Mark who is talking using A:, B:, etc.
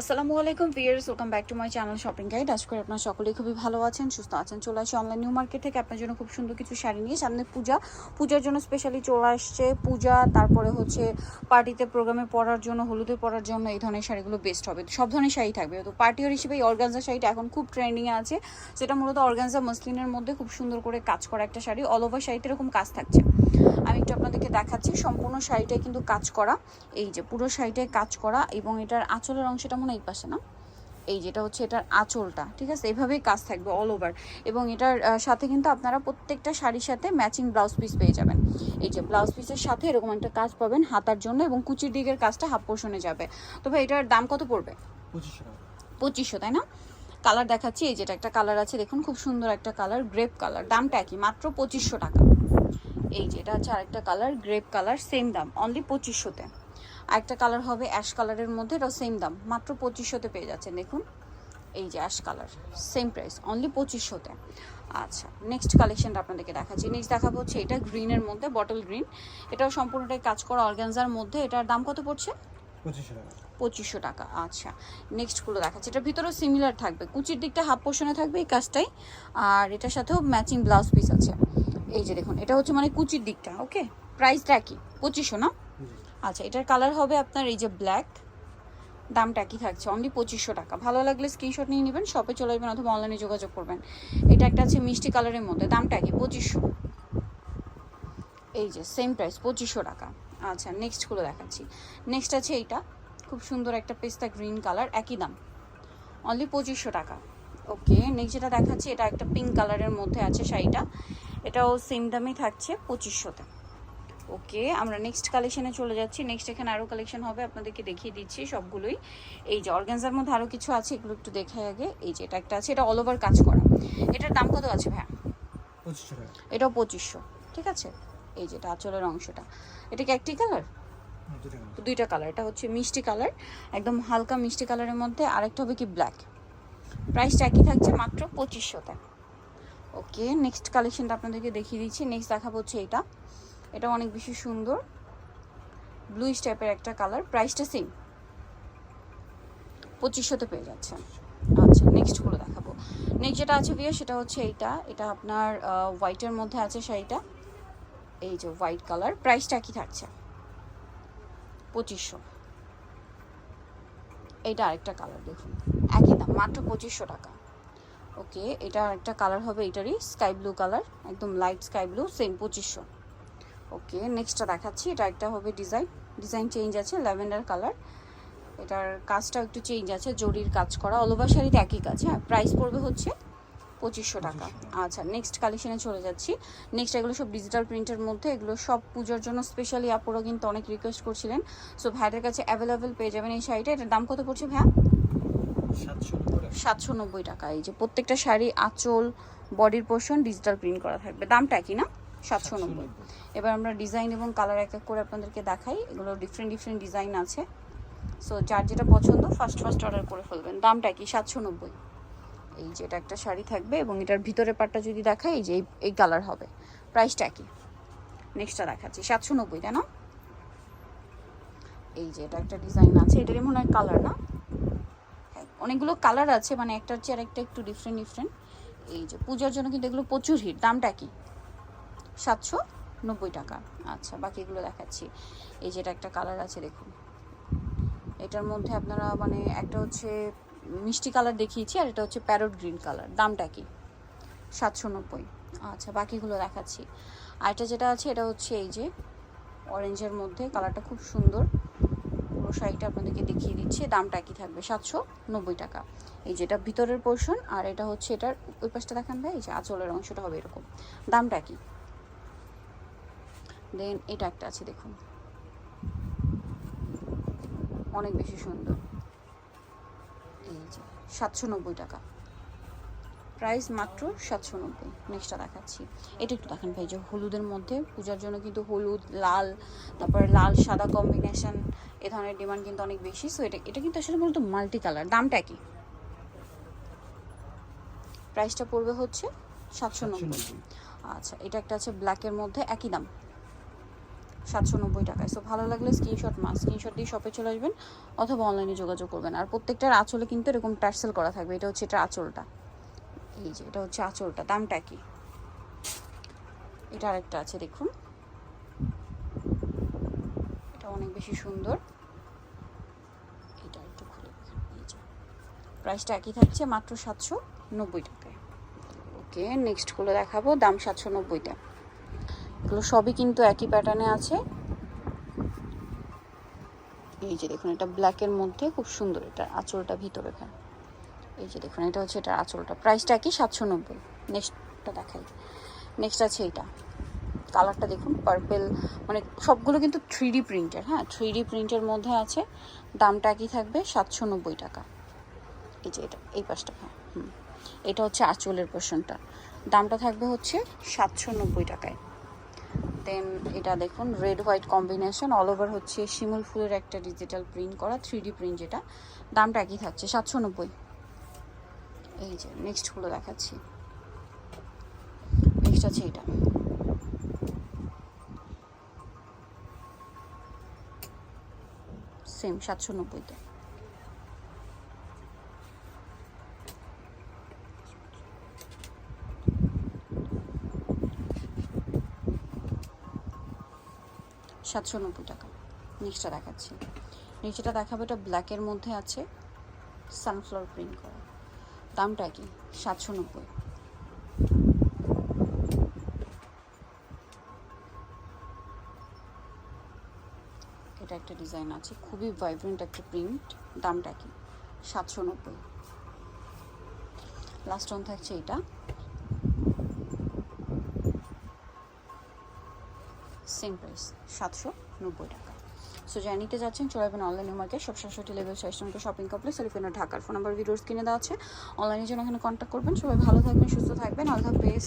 A: আসসালামু আলাইকুম viewers welcome back to my channel shopping guide আজ করে আপনারা সকলেই খুবই ভালো আছেন, সুস্থ আছেন। চলে আসি অনলাইন নিউ মার্কেট থেকে। আপনার জন্য খুব সুন্দর কিছু শাড়ি নিয়ে। সামনে পূজা। পূজার জন্য স্পেশালি চলে আসছে পূজা। তারপরে হচ্ছে পার্টিতে প্রোগ্রামে পরার জন্য, হলুদে পরার জন্য এই ধরনের শাড়িগুলো বেস্ট হবে। সব ধরনের শাড়ি থাকবে। তো পার্টিওর হিসেবে এই অর্গানজা শাড়িটা এখন খুব ট্রেন্ডিংয়ে আছে। সেটা মূলত অর্গানজা মসলিনের মধ্যে খুব সুন্দর করে কাজ করা একটা শাড়ি। অল ওভার শাড়িতে এরকম কাজ থাকছে। আমি একটু আপনাদেরকে দেখাচ্ছি সম্পূর্ণ শাড়িটাই কিন্তু কাজ করা। এই যে পুরো শাড়িটায় কাজ করা এবং এটার আঁচলের অংশটা মনে এই পাশে না? এই যেটা হচ্ছে এটার আঁচলটা ঠিক আছে? এভাবেই কাজ থাকবে অল ওভার এবং এটার সাথে কিন্তু আপনারা প্রত্যেকটা শাড়ির সাথে ম্যাচিং ব্লাউজ পিস পেয়ে যাবেন। এই যে ব্লাউজ পিসের সাথে এরকম একটা কাজ পাবেন হাতার জন্য এবং কুচির দিকের কাজটা হাফ পোর্শনে যাবে। তবে এটার দাম কত পড়বে?
B: পঁচিশশো
A: পঁচিশশো তাই না? কালার দেখাচ্ছি এই যেটা একটা কালার আছে দেখুন খুব সুন্দর একটা কালার গ্রেপ কালার দামটা কি মাত্র পঁচিশশো টাকা। এই যে এটা হচ্ছে আরেকটা কালার গ্রেপ কালার সেম দাম অনলি পঁচিশশোতে আরেকটা কালার হবে অ্যাশ কালারের মধ্যে এটাও সেম দাম মাত্র পঁচিশশোতে পেয়ে যাচ্ছেন দেখুন। এই যে ash colour same price only পঁচিশশোতে আচ্ছা নেক্সট কালেকশনটা আপনাদেরকে দেখাচ্ছি। নেক্সট দেখাবো হচ্ছে এটা গ্রিনের মধ্যে বটল গ্রিন এটাও সম্পূর্ণটাই কাজ করা অর্গানজার মধ্যে এটার দাম কত পড়ছে?
B: পঁচিশশো টাকা।
A: পঁচিশশো টাকা আচ্ছা। নেক্সটগুলো দেখাচ্ছি এটার ভিতরেও সিমিলার থাকবে কুচির দিকটা হাফ পোর্শনে থাকবে এই কাজটাই। আর এটার সাথেও ম্যাচিং ব্লাউজ পিস আছে। এই যে দেখুন এটা হচ্ছে মানে কুচির দিকটা ওকে প্রাইসটা কি পঁচিশশো না? আচ্ছা এটার কালার হবে আপনার এই যে ব্ল্যাক দামটা কি থাকছে অনলি পঁচিশশো টাকা। ভালো লাগলে স্ক্রিনশট নিয়ে নেবেন শপে চলে যাবেন অথবা অনলাইনে যোগাযোগ করবেন। এটা একটা আছে মিষ্টি কালারের মধ্যে দামটা কি পঁচিশশো। এই যে সেম প্রাইস পঁচিশশো টাকা। আচ্ছা নেক্সটগুলো দেখাচ্ছি। নেক্সট আছে এইটা খুব সুন্দর একটা পেস্তা গ্রিন কালার একই দাম। অনলি পঁচিশশো টাকা। ওকে নেক্সট যেটা দেখাচ্ছি এটা একটা পিঙ্ক কালারের মধ্যে আছে শাড়িটা। এটাও সেম দামই থাকছে পঁচিশশোতে। ওকে আমরা নেক্সট কালেকশনে চলে যাচ্ছি। নেক্সট এখানে আরও কালেকশন হবে আপনাদেরকে দেখিয়ে দিচ্ছি সবগুলোই। এই যে অর্গানজার মধ্যে আরও কিছু আছে এগুলো একটু দেখে আগে। এই যে এটা একটা আছে এটা অল ওভার কাজ করা। এটার দাম কত আছে ভাইয়া? এটাও পঁচিশশো ঠিক আছে? এই যেটা আঁচলের অংশটা। এটা কি একটি কালার
B: টাকা
A: দুইটা কালার এটা হচ্ছে মিষ্টি কালার একদম হালকা মিষ্টি কালারের মধ্যে আরেকটা হবে কি ব্ল্যাক প্রাইসটা একই থাকছে মাত্র পঁচিশশো পঁচিশশোতে। ওকে নেক্সট কালেকশনটা আপনাদেরকে দেখিয়ে দিচ্ছি। নেক্সট দেখাবো হচ্ছে এটা। এটা অনেক বেশি সুন্দর। ব্লু টাইপের একটা কালার প্রাইসটা সেম পঁচিশশোতে পেয়ে যাচ্ছে। আচ্ছা নেক্সটগুলো দেখাবো। নেক্সট যেটা আছে বিয়ে সেটা হচ্ছে এইটা। এটা আপনার হোয়াইটের মধ্যে আছে শাড়িটা। এই যে হোয়াইট কালার প্রাইসটা কি থাকছে। পঁচিশশো। এইটা আরেকটা কালার দেখুন। একই দাম, মাত্র পঁচিশশো টাকা। ওকে এটা একটা কালার হবে এটারই স্কাই ব্লু কালার একদম লাইট স্কাই ব্লু সেম পঁচিশশো ওকে নেক্সটটা দেখাচ্ছি এটা একটা হবে ডিজাইন ডিজাইন চেঞ্জ আছে ল্যাভেন্ডার কালার এটার কাজটাও একটু চেঞ্জ আছে জরির কাজ করা অল ওভার শাড়িতে একই কাজ হ্যাঁ প্রাইস পড়বে হচ্ছে পঁচিশশো টাকা। আচ্ছা নেক্সট কালেকশনে চলে যাচ্ছি। নেক্সট এগুলো সব ডিজিটাল প্রিন্টের মধ্যে এগুলো সব পুজোর জন্য স্পেশালি আপুরা কিন্তু অনেক রিকোয়েস্ট করছিলেন। সো ভাইদের কাছে অ্যাভেলেবেল পেয়ে যাবেন এই শাড়িটা এটার দাম কত পড়ছে ভাইয়া?
B: সাতশো
A: নব্বই টাকা। এই যে প্রত্যেকটা শাড়ি আঁচল বডির পোর্শন ডিজিটাল প্রিন্ট করা থাকবে। দামটা কি না? সাতশো নব্বই। এবার আমরা ডিজাইন এবং কালার এক এক করে আপনাদেরকে দেখাই। এগুলো ডিফারেন্ট ডিফারেন্ট ডিজাইন আছে। সো যার যেটা পছন্দ ফার্স্ট ফার্স্ট অর্ডার করে ফেলবেন। দামটা কি সাতশো নব্বই। এই যে এটা একটা শাড়ি থাকবে এবং এটার ভিতরে পাটটা যদি দেখাই এই যে এই- এই কালার হবে। প্রাইসটা কি নেক্সটটা দেখাচ্ছি। সাতশো নব্বই তাই না? এই যে এটা একটা ডিজাইন আছে। এটারই মনে হয় কালার না? অনেকগুলো কালার আছে মানে একটার চেয়ে আরেকটা একটু ডিফারেন্ট ডিফারেন্ট এই যে পূজার জন্য কিন্তু এগুলো প্রচুর হিট দামটা কি? সাতশো নব্বই টাকা। আচ্ছা বাকিগুলো দেখাচ্ছি। এই যেটা একটা কালার আছে, দেখুন। এটার মধ্যে আপনারা মানে একটা হচ্ছে মিষ্টি কালার দেখিয়েছি, আর এটা হচ্ছে প্যারট গ্রিন কালার দামটা কি? সাতশো নব্বই। আচ্ছা বাকিগুলো দেখাচ্ছি। আর এটা যেটা আছে, এটা হচ্ছে এই যে অরেঞ্জের মধ্যে কালারটা খুব সুন্দর। শাড়িটা আপনাদেরকে দেখিয়ে দিচ্ছি, দামটা কি থাকবে সাতশো নব্বই টাকা। এই যেটা ভিতরের পোর্শন আর এটা হচ্ছে এটার ওই পাশটা দেখান ভাই, এই যে আঁচলের অংশটা হবে এরকম। দামটা কি দেন এটা একটা আছে, দেখুন। অনেক বেশি সুন্দর। এই যে সাতশো নব্বই টাকা। প্রাইস মাত্র সাতশো নব্বই নেক্সটটা দেখাচ্ছি। এটা একটু দেখেন ভাই যে হলুদের মধ্যে পূজার জন্য কিন্তু হলুদ লাল তারপরে লাল সাদা কম্বিনেশন এ ধরনের ডিমান্ড কিন্তু অনেক বেশি। সো এটা এটা কিন্তু আসলে মূলত মাল্টি কালার দামটা কি? প্রাইসটা পড়বে হচ্ছে সাতশো নব্বই। আচ্ছা এটা একটা আছে ব্ল্যাকের মধ্যে একই দাম। সাতশো নব্বই টাকায়। সো ভালো লাগলে স্ক্রিনশট মা স্ক্রিনশট দিয়ে শপে চলে আসবেন অথবা অনলাইনে যোগাযোগ করবেন। আর প্রত্যেকটার আঁচলে কিন্তু এরকম টার্সেল করা থাকবে। এটা হচ্ছে এটা আঁচলটা। এই যে এটা হচ্ছে আঁচলটা, দামটা কি? এটা আরেকটা আছে, দেখুন। এটা অনেক বেশি সুন্দর। এটা একটু প্রাইসটা একই থাকছে মাত্র সাতশো নব্বই টাকায়। ওকে নেক্সটগুলো দেখাবো, দাম সাতশো নব্বইটা এগুলো সবই কিন্তু একই প্যাটার্নে আছে। এই যে দেখুন, এটা ব্ল্যাকের মধ্যে, খুব সুন্দর এটা আঁচলটা ভিতরে খায় এই যে দেখুন, এটা হচ্ছে এটা আঁচলটা। প্রাইসটা কি? সাতশো নব্বই। নেক্সটটা দেখাই। নেক্সট আছে এইটা কালারটা দেখুন পার্পেল মানে সবগুলো কিন্তু থ্রি ডি প্রিন্টের হ্যাঁ? থ্রি ডি প্রিন্টের মধ্যে আছে। দামটা কি থাকবে? সাতশো নব্বই টাকা। এই যে এটা, এই পাশটা হ্যাঁ হুম। এটা হচ্ছে আঁচলের পোর্শনটা দামটা থাকবে হচ্ছে সাতশো নব্বই টাকায়। দেন এটা দেখুন red white combination all over হচ্ছে শিমুল ফুলের একটা ডিজিটাল প্রিন্ট করা থ্রি ডি প্রিন্ট যেটা। দামটা একই থাকছে, সাতশো নব্বই। এই যে নেক্সটগুলো দেখাচ্ছি। নেক্সট আছে এটা। সেম সাতশো নব্বইতে। সাতশো নব্বই টাকা। নেক্সটটা দেখাচ্ছি। নেক্সটটা দেখাবো, এটা ব্ল্যাকের মধ্যে আছে। সানফ্লাওয়ার প্রিন্ট করা। দামটা কি? সাতশো নব্বই। এটা একটা ডিজাইন আছে, খুবই ভাইব্রেন্ট একটা প্রিন্ট দামটা কি? সাতশো নব্বই। লাস্ট ওয়ান থাকছে এটা। সেম প্রাইস সাতশো নব্বই টাকা। সো যা নিতে যাচ্ছেন, চলে যাবেন অনলাইনে মার্কেট সব সাতষট্টি লেভেল ছয়শো শপিং কমপ্লেক্স এলিফেন্ট ঢাকার ফোন নাম্বার ভিডিওস কিনে দেওয়া আছে। অনলাইনে যেন এখানে কন্ট্যাক্ট করবেন। সবাই ভালো থাকবেন, সুস্থ থাকবেন। আল্লাহ হাফেজ।